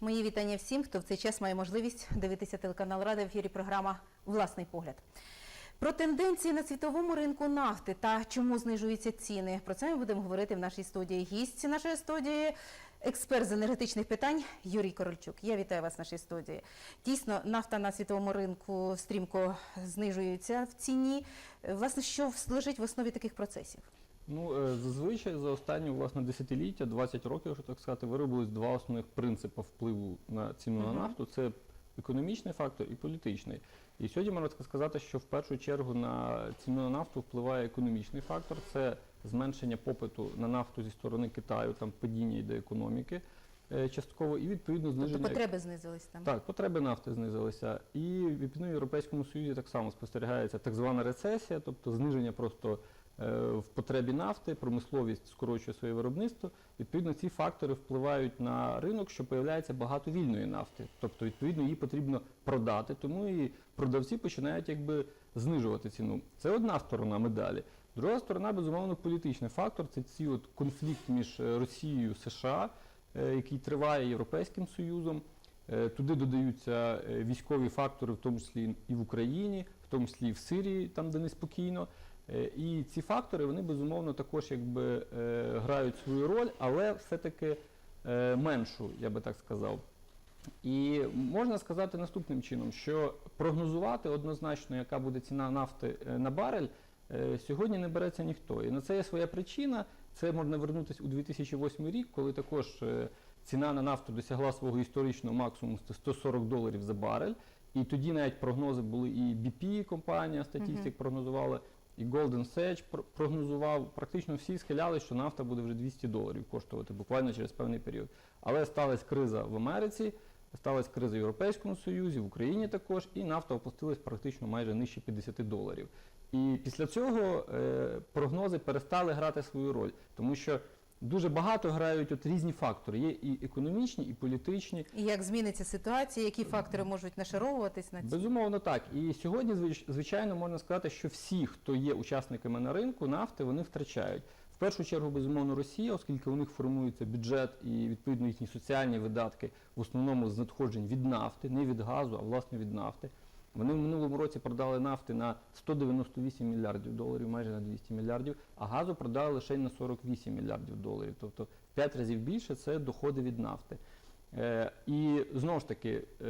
Мої вітання всім, хто в цей час має можливість дивитися телеканал Рада в ефірі програма Власний погляд. Про тенденції на світовому ринку нафти та чому знижуються ціни. Про це ми будемо говорити в нашій студії. Гість нашої студії, експерт з енергетичних питань Юрій Корольчук. Я вітаю вас в нашій студії. Дійсно, нафта на світовому ринку стрімко знижується в ціні. Власне, що лежить в основі таких процесів? Ну, е, зазвичай за останні власне десятиліття, 20 років, що так сказати, виробились два основних принципи впливу на ціну на нафту: це економічний фактор і політичний. І сьогодні можна сказати, що в першу чергу на ціну на нафту впливає економічний фактор. Це зменшення попиту на нафту зі сторони Китаю, там падіння йде економіки е, частково, і відповідно Тобто зниження потреби знизились там. так, потреби нафти знизилися. І відповідно в Європейському Союзі так само спостерігається так звана рецесія, тобто зниження просто в потребі нафти, промисловість скорочує своє виробництво. Відповідно, ці фактори впливають на ринок, що появляється багато вільної нафти. Тобто, відповідно, її потрібно продати, тому і продавці починають якби знижувати ціну. Це одна сторона медалі. Друга сторона, безумовно, політичний фактор. Це ці от конфлікт між е, Росією і США, е, який триває Європейським Союзом. Е, Туди додаються е, військові фактори, в тому числі і в Україні, в тому числі і в Сирії, там де неспокійно. Е, І ці фактори вони безумовно також якби е, грають свою роль, але все-таки е, меншу, я би так сказав. І можна сказати наступним чином, що прогнозувати однозначно, яка буде ціна нафти на барель, сьогодні не береться ніхто. І на це є своя причина. Це можна вернутися у 2008 рік, коли також ціна на нафту досягла свого історичного максимуму 140 доларів за барель. І тоді навіть прогнози були і BP компанія статістик прогнозувала, і Golden Sage прогнозував. Практично всі схиляли, що нафта буде вже 200 доларів коштувати буквально через певний період. Але сталася криза в Америці, сталася криза в Європейському Союзі, в Україні також, і нафта опустилась практично майже нижче 50 доларів. І після цього е, прогнози перестали грати свою роль, тому що дуже багато грають от різні фактори. Є і економічні, і політичні, І як зміниться ситуація, які фактори можуть нашаровуватись на ці? Безумовно, так. І сьогодні, звич- звичайно, можна сказати, що всі, хто є учасниками на ринку нафти, вони втрачають. В першу чергу, безумовно, Росія, оскільки у них формується бюджет і відповідно їхні соціальні видатки в основному з надходжень від нафти, не від газу, а власне від нафти. Вони в минулому році продали нафти на 198 мільярдів доларів, майже на 200 мільярдів, а газу продали лише на 48 мільярдів доларів. Тобто в 5 разів більше це доходи від нафти. Е, і знову ж таки, е,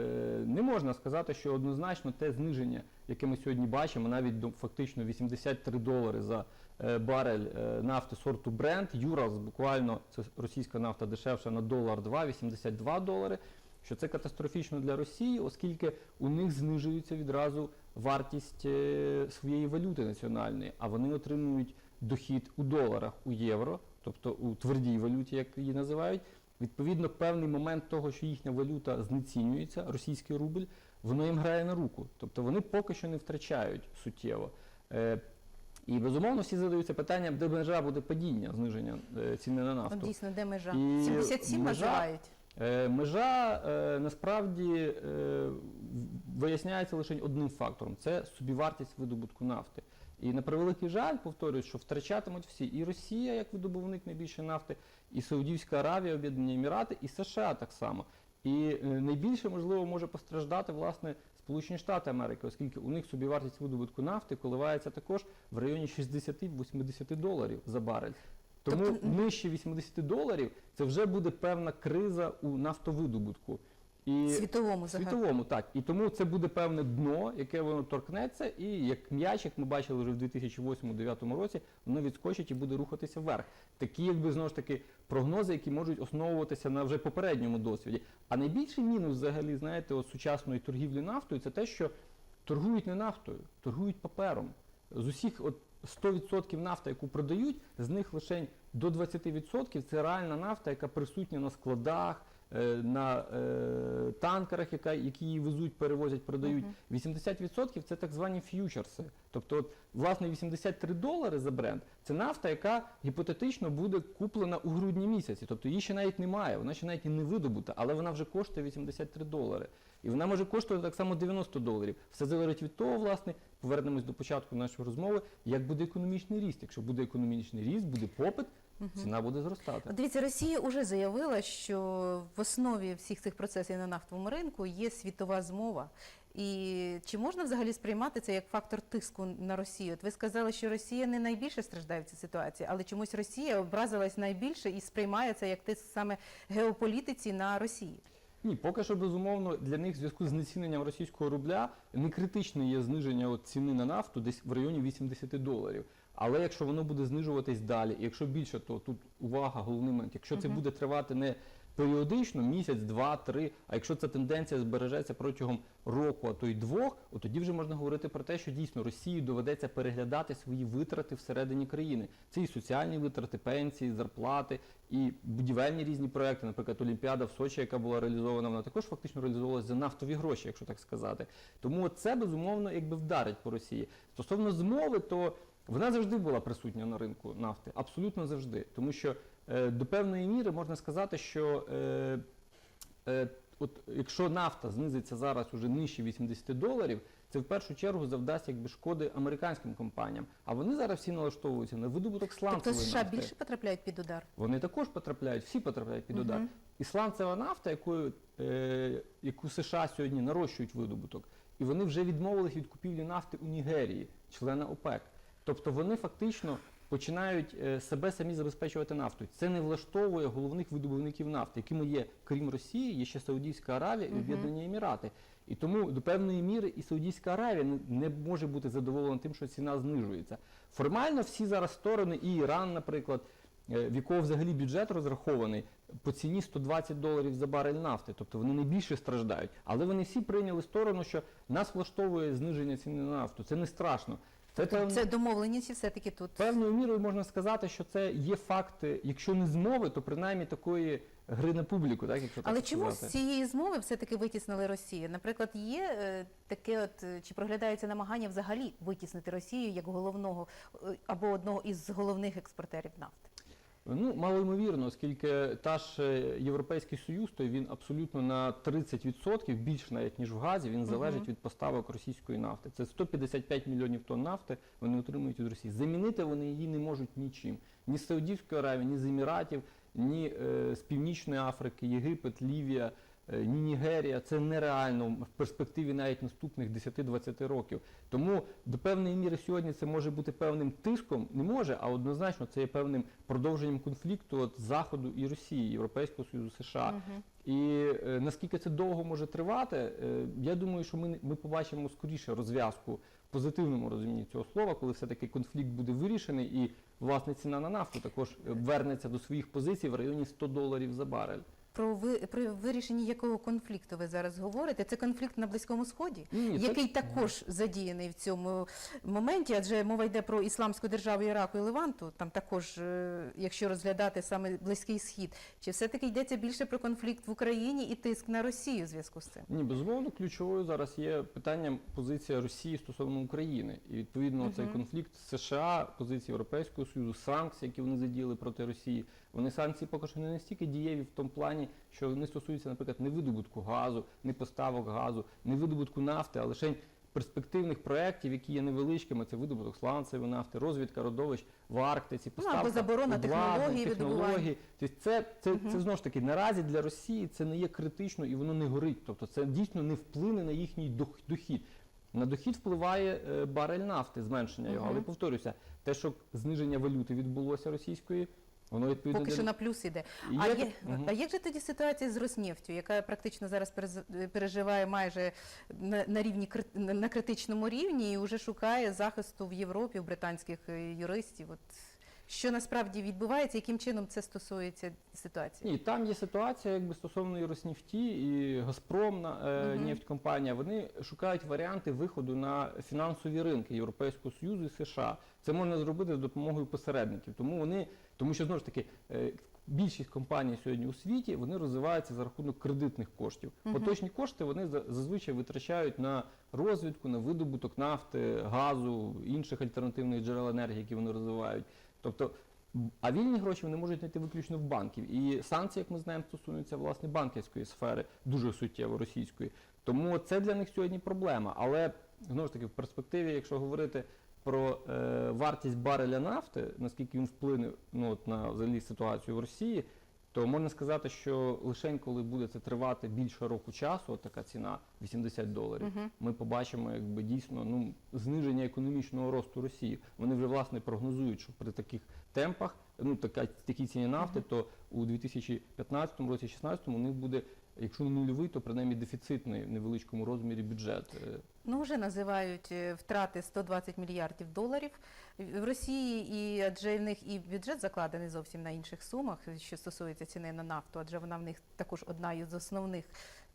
не можна сказати, що однозначно те зниження, яке ми сьогодні бачимо, навіть фактично 83 долари за е, барель е, нафти сорту Brent, Юралс буквально це російська нафта дешевша на долар 2, 82 долари. Що це катастрофічно для Росії, оскільки у них знижується відразу вартість е, своєї валюти національної, а вони отримують дохід у доларах, у євро, тобто у твердій валюті, як її називають. Відповідно, певний момент того, що їхня валюта знецінюється, російський рубль, воно їм грає на руку. Тобто вони поки що не втрачають суттєво. Е, і безумовно всі задаються питанням, де межа буде падіння, зниження е, ціни на нафту. От дійсно, де межа? І 77 межа- називають. Е, Межа е, насправді е, виясняється лише одним фактором це собівартість видобутку нафти. І на превеликий жаль, повторюю, що втрачатимуть всі і Росія, як видобувник найбільше нафти, і Саудівська Аравія, Об'єднані Емірати, і США так само. І найбільше можливо може постраждати власне Сполучені Штати Америки, оскільки у них собівартість видобутку нафти коливається також в районі 60-80 доларів за барель. Тому Тобто- нижче 80 доларів це вже буде певна криза у нафтовидобутку. І Світовому загалом. світовому, так. І тому це буде певне дно, яке воно торкнеться, і як м'яч, як ми бачили вже в 2008-2009 році, воно відскочить і буде рухатися вверх. Такі, якби знову ж таки, прогнози, які можуть основуватися на вже попередньому досвіді. А найбільший мінус, взагалі, знаєте, от сучасної торгівлі нафтою, це те, що торгують не нафтою, торгують папером. З усіх от 100% нафти, яку продають, з них лише до 20% це реальна нафта, яка присутня на складах, на е, танкерах, яка, які її везуть, перевозять, продають. 80% це так звані ф'ючерси. Тобто, от, власне, 83 долари за бренд це нафта, яка гіпотетично буде куплена у грудні місяці. Тобто її ще навіть немає, вона ще навіть і не видобута, але вона вже коштує 83 долари. І вона може коштувати так само 90 доларів. Все залежить від того, власне, повернемось до початку нашої розмови, як буде економічний ріст. Якщо буде економічний ріст, буде попит, ціна буде зростати. Дивіться, Росія вже заявила, що в основі всіх цих процесів на нафтовому ринку є світова змова. І чи можна взагалі сприймати це як фактор тиску на Росію? От ви сказали, що Росія не найбільше страждає в цій ситуації, але чомусь Росія образилась найбільше і сприймає це як тиск саме геополітиці на Росії. Ні, поки що безумовно для них в зв'язку з знеціненням російського рубля не критичне є зниження от ціни на нафту десь в районі 80 доларів. Але якщо воно буде знижуватись далі, і якщо більше, то тут увага, головний момент. Якщо це буде тривати не періодично, місяць, два, три. А якщо ця тенденція збережеться протягом року, а то й двох, от тоді вже можна говорити про те, що дійсно Росії доведеться переглядати свої витрати всередині країни. Це і соціальні витрати, пенсії, зарплати, і будівельні різні проекти. Наприклад, Олімпіада в Сочі, яка була реалізована, вона також фактично реалізовувалася за нафтові гроші, якщо так сказати. Тому це безумовно якби вдарить по Росії. Стосовно змови, то вона завжди була присутня на ринку нафти, абсолютно завжди. Тому що е, до певної міри можна сказати, що е, е, от якщо нафта знизиться зараз уже нижче 80 доларів, це в першу чергу завдасть якби шкоди американським компаніям. А вони зараз всі налаштовуються на видобуток Тобто сланцевої США нафти. більше потрапляють під удар. Вони також потрапляють, всі потрапляють під удар. Мгм. І сланцева нафта, якою, е, яку США сьогодні нарощують видобуток, і вони вже відмовились від купівлі нафти у Нігерії, члена ОПЕК. Тобто вони фактично починають е, себе самі забезпечувати нафтою. Це не влаштовує головних видобувників нафти, якими є, крім Росії, є ще Саудівська Аравія і Об'єднані Емірати. І тому до певної міри і Саудівська Аравія не, може бути задоволена тим, що ціна знижується. Формально всі зараз сторони, і Іран, наприклад, е, в якого взагалі бюджет розрахований по ціні 120 доларів за барель нафти, тобто вони найбільше страждають. Але вони всі прийняли сторону, що нас влаштовує зниження ціни на нафту. Це не страшно. Це, певно- Це домовленість і все-таки тут. Певною мірою можна сказати, що це є факти, якщо не змови, то принаймні такої гри на публіку, так якщо Але так чому з цієї змови все-таки витіснили Росію? Наприклад, є е, таке, от е, чи проглядається намагання взагалі витіснити Росію як головного е, або одного із головних експортерів нафти? Ну, малоймовірно, оскільки та ж е, Європейський Союз, то він абсолютно на 30% більш навіть ніж в газі, він залежить від поставок російської нафти. Це 155 мільйонів тонн нафти вони отримують від Росії. Замінити вони її не можуть нічим. Ні з Саудівської Аравії, ні з Еміратів, ні е, з Північної Африки, Єгипет, Лівія. Е, Ні Нігерія, це нереально в перспективі навіть наступних 10-20 років. Тому до певної міри сьогодні це може бути певним тиском, не може, а однозначно це є певним продовженням конфлікту от Заходу і Росії, Європейського Союзу, США. Мгм. І е, наскільки це довго може тривати, е, я думаю, що ми, ми побачимо скоріше розв'язку в позитивному розумінні цього слова, коли все-таки конфлікт буде вирішений і власне ціна на нафту також вернеться до своїх позицій в районі 100 доларів за барель. Про ви про вирішення якого конфлікту ви зараз говорите? Це конфлікт на Близькому Сході, Ні, це- який також задіяний в цьому моменті, адже мова йде про ісламську державу Іраку і Леванту. Там також, е, якщо розглядати саме Близький Схід, чи все-таки йдеться більше про конфлікт в Україні і тиск на Росію в зв'язку з цим? Ні, безумовно, ключовою зараз є питанням позиція Росії стосовно України. І відповідно цей конфлікт США, позиції Європейського Союзу, санкції, які вони задіяли проти Росії. Вони санкції поки що не настільки дієві в тому плані, що вони стосуються, наприклад, не видобутку газу, не поставок газу, не видобутку нафти, а лише перспективних проєктів, які є невеличкими. Це видобуток сланцевої нафти, розвідка родовищ в Арктиці, Ну, або заборона обладнань, технологій видобування. Тобто це, це, Мгм. це знову ж таки наразі для Росії це не є критично і воно не горить. Тобто це дійсно не вплине на їхній дохід. На дохід впливає е, барель нафти, зменшення його. Мгм. Але повторюся, те, що зниження валюти відбулося російської, воно відповідно Поки для- що на плюс іде. І А, є є, Мгм. а як же тоді ситуація з Роснефтю, яка практично зараз переживає майже на, на рівні на критичному рівні і вже шукає захисту в Європі, у британських е, юристів? От що насправді відбувається, яким чином це стосується ситуації? Ні, там є ситуація, якби стосовно і Роснефті, і Газпром на е, Мгм. нефтькомпанія. Вони шукають варіанти виходу на фінансові ринки Європейського Союзу і США. Це можна зробити за допомогою посередників. Тому вони, тому що знову ж таки. е, Більшість компаній сьогодні у світі вони розвиваються за рахунок кредитних коштів. Поточні кошти вони за- зазвичай витрачають на розвідку, на видобуток нафти, газу, інших альтернативних джерел енергії, які вони розвивають. Тобто а вільні гроші вони можуть знайти виключно в банків. І санкції, як ми знаємо, стосуються власне банківської сфери, дуже суттєво російської. Тому це для них сьогодні проблема. Але знову ж таки, в перспективі, якщо говорити про е, вартість бареля нафти, наскільки він вплине ну, от, на взагалі ситуацію в Росії, то можна сказати, що лише коли буде це тривати більше року часу, от така ціна 80 доларів, Мгм. ми побачимо якби дійсно ну, зниження економічного росту Росії. Вони вже власне прогнозують, що при таких темпах, ну така такій ціні нафти, то у 2015 році, 2016 у них буде, якщо не нульовий, то принаймні дефіцитний в невеличкому розмірі бюджет. Е, Ну, вже називають е, втрати 120 мільярдів доларів в Росії, і адже в них і бюджет закладений зовсім на інших сумах, що стосується ціни на нафту, адже вона в них також одна із основних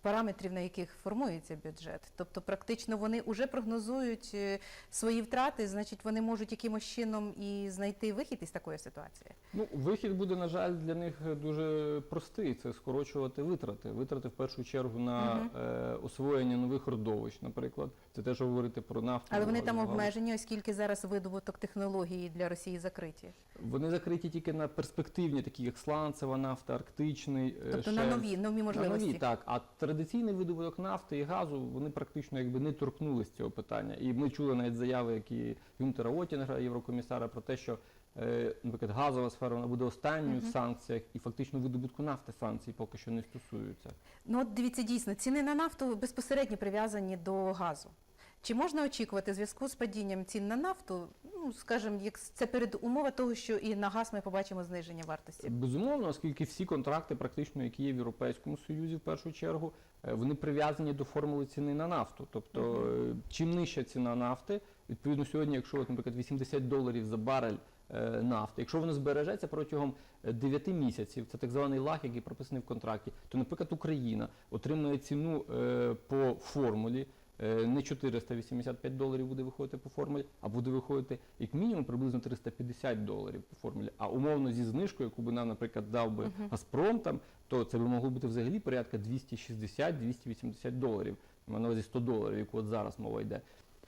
параметрів, на яких формується бюджет. Тобто, практично вони вже прогнозують е, свої втрати, значить, вони можуть якимось чином і знайти вихід із такої ситуації. Ну, вихід буде, на жаль, для них дуже простий. Це скорочувати витрати. Витрати в першу чергу на е, освоєння нових родовищ, наприклад. Це теж говорити про нафту. Але вони там обмежені, оскільки зараз видобуток технології для Росії закриті. Вони закриті тільки на перспективні, такі як сланцева нафта, арктичний. е, Тобто на шельф. нові, нові На нові, так. А традиційний видобуток нафти і газу вони практично якби не торкнулись цього питання. І ми чули навіть заяви, які Юнтера Отінгера, єврокомісара, про те, що е, наприклад, газова сфера вона буде останньою в санкціях, і фактично видобутку нафти санкцій поки що не стосуються. Ну от дивіться, дійсно, ціни на нафту безпосередньо прив'язані до газу. Чи можна очікувати в зв'язку з падінням цін на нафту, ну скажімо, як це передумова того, що і на газ ми побачимо зниження вартості? Безумовно, оскільки всі контракти, практично, які є в Європейському Союзі, в першу чергу, е, вони прив'язані до формули ціни на нафту. Тобто, е, чим нижча ціна нафти, відповідно, сьогодні, якщо, наприклад, 80 доларів за барель е, нафти, якщо воно збережеться протягом 9 місяців, це так званий лаг, який прописаний в контракті, то, наприклад, Україна отримує ціну по формулі. Е, Не 485 доларів буде виходити по формулі, а буде виходити як мінімум приблизно 350 доларів по формулі. А умовно зі знижкою, яку би нам, наприклад, дав би Газпром, там, то це би могло бути взагалі порядка 260-280 доларів. Маю на увазі 100 доларів, яку от зараз мова йде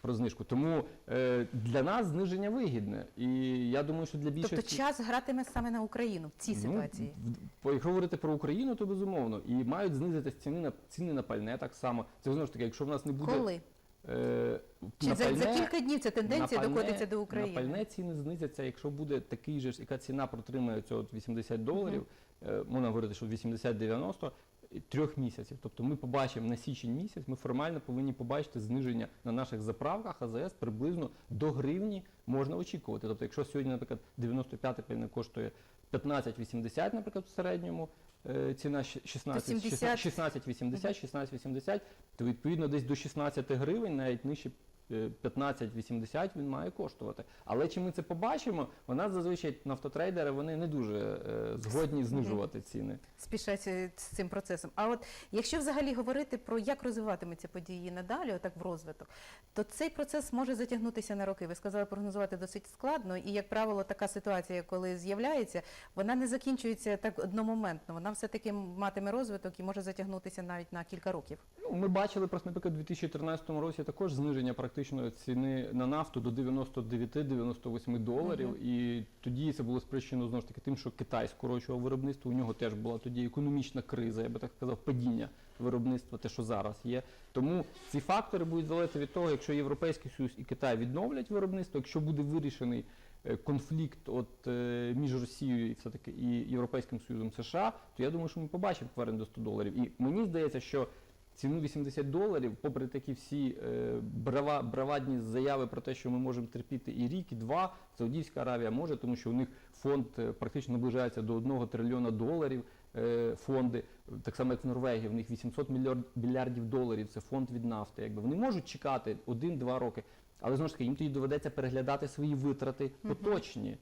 про знижку. Тому е, для нас зниження вигідне. І я думаю, що для більшості... Тобто час гратиме саме на Україну в цій ситуації. Ну, в- по- якщо говорити про Україну, то безумовно. І мають знизитись ціни на ціни на пальне так само. Це знову ж таки, якщо в нас не буде Коли? е, Чи на за, за кілька днів ця тенденція на пальне- докотиться до України? На пальне ціни знизяться, якщо буде такий же, яка ціна протримає цього от 80 доларів, е, можна говорити, що 80-90, і трьох місяців. Тобто ми побачимо на січень місяць, ми формально повинні побачити зниження на наших заправках АЗС приблизно до гривні можна очікувати. Тобто, якщо сьогодні, наприклад, 95 пальне коштує 15,80, наприклад, в середньому. е, Ціна щ- 16, 70. 16,80, 16,80, то відповідно десь до 16 гривень, навіть нижче 15,80 він має коштувати. Але чи ми це побачимо? У нас зазвичай нафтотрейдери вони не дуже е, згодні знижувати ціни. спішать е, з цим процесом. А от якщо взагалі говорити про як розвиватимуться події надалі, отак в розвиток, то цей процес може затягнутися на роки. Ви сказали, прогнозувати досить складно, і як правило, така ситуація, коли з'являється, вона не закінчується так одномоментно. Вона все-таки матиме розвиток і може затягнутися навіть на кілька років. Ну, ми бачили просто, наприклад, у 2013 році також зниження практично ціни на нафту до 99-98 доларів. І тоді це було спричинено знову ж таки тим, що Китай скорочував виробництво. У нього теж була тоді економічна криза, я би так сказав, падіння виробництва, те, що зараз є. Тому ці фактори будуть залежати від того, якщо Європейський Союз і Китай відновлять виробництво, якщо буде вирішений е, конфлікт от, е, між Росією і все-таки і Європейським Союзом США, то я думаю, що ми побачимо повернення до 100 доларів. І мені здається, що ціну 80 доларів, попри такі всі е, брава, бравадні заяви про те, що ми можемо терпіти і рік, і два, Саудівська Аравія може, тому що у них фонд е, практично наближається до 1 трильйона доларів. е, Фонди, так само як в Норвегії, в них 800 мільярд- мільярдів доларів. Це фонд від нафти. Якби вони можуть чекати один-два роки, але знову ж таки їм тоді доведеться переглядати свої витрати поточні.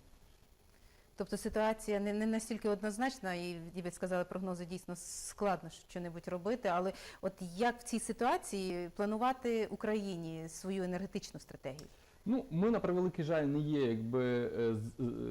Тобто ситуація не, не настільки однозначна, і ви сказали, прогнози дійсно складно що-небудь робити. Але от як в цій ситуації планувати Україні свою енергетичну стратегію? Ну, ми на превеликий жаль не є, якби е,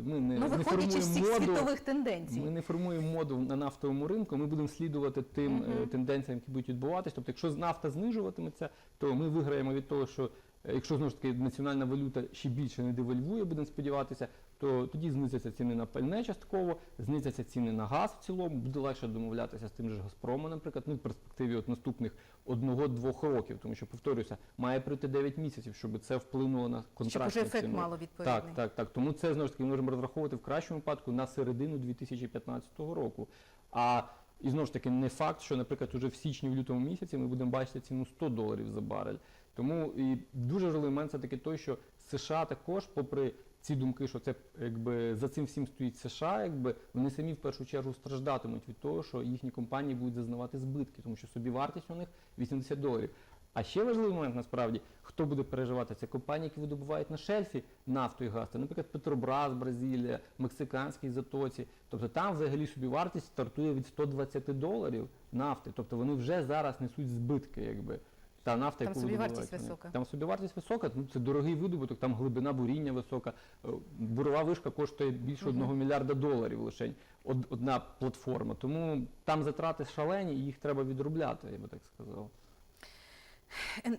ми не, ну, не формуємо цих моду. світових тенденцій. Ми не формуємо моду на нафтовому ринку, ми будемо слідувати тим Мгм. е, тенденціям, які будуть відбуватися. Тобто, якщо нафта знижуватиметься, то ми виграємо від того, що якщо знову ж таки національна валюта ще більше не девальвує, будемо сподіватися, то тоді знизяться ціни на пальне частково, знизяться ціни на газ в цілому, буде легше домовлятися з тим же Газпромом, наприклад, ну в перспективі от наступних одного-двох років, тому що повторюся, має пройти 9 місяців, щоб це вплинуло на Щоб контрактну уже ефект ціну. мало відповідний. Так, так, так. Тому це знову ж таки ми можемо розраховувати в кращому випадку на середину 2015 року. А і знову ж таки не факт, що, наприклад, уже в січні, в лютому місяці ми будемо бачити ціну 100 доларів за барель. Тому і дуже важливий момент це таки той, що США також, попри ці думки, що це якби за цим всім стоїть США, якби вони самі в першу чергу страждатимуть від того, що їхні компанії будуть зазнавати збитки, тому що собівартість у них 80 доларів. А ще важливий момент насправді, хто буде переживати, це компанії, які видобувають на шельфі нафту і газ. Це, наприклад, Петробраз, Бразилія, Мексиканській затоці. Тобто там взагалі собівартість стартує від 120 доларів нафти. Тобто вони вже зараз несуть збитки, якби. Та нафта, Там яку собівартість видобувають вони. висока. Там собівартість висока, ну це дорогий видобуток, там глибина буріння висока. Е, Бурова вишка коштує більше одного мільярда доларів лише одна платформа. Тому там затрати шалені, і їх треба відробляти, я би так сказав.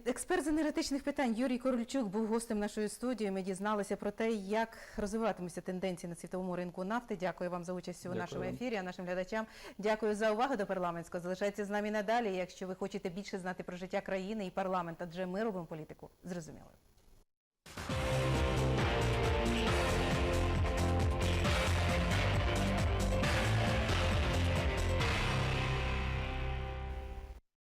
Експерт з енергетичних питань Юрій Корольчук був гостем нашої студії. Ми дізналися про те, як розвиватимуться тенденції на світовому ринку нафти. Дякую вам за участь у Дякую нашому ефірі. А нашим глядачам дякую за увагу до парламентського. Залишайтеся з нами надалі. Якщо ви хочете більше знати про життя країни і парламент, адже ми робимо політику зрозумілою.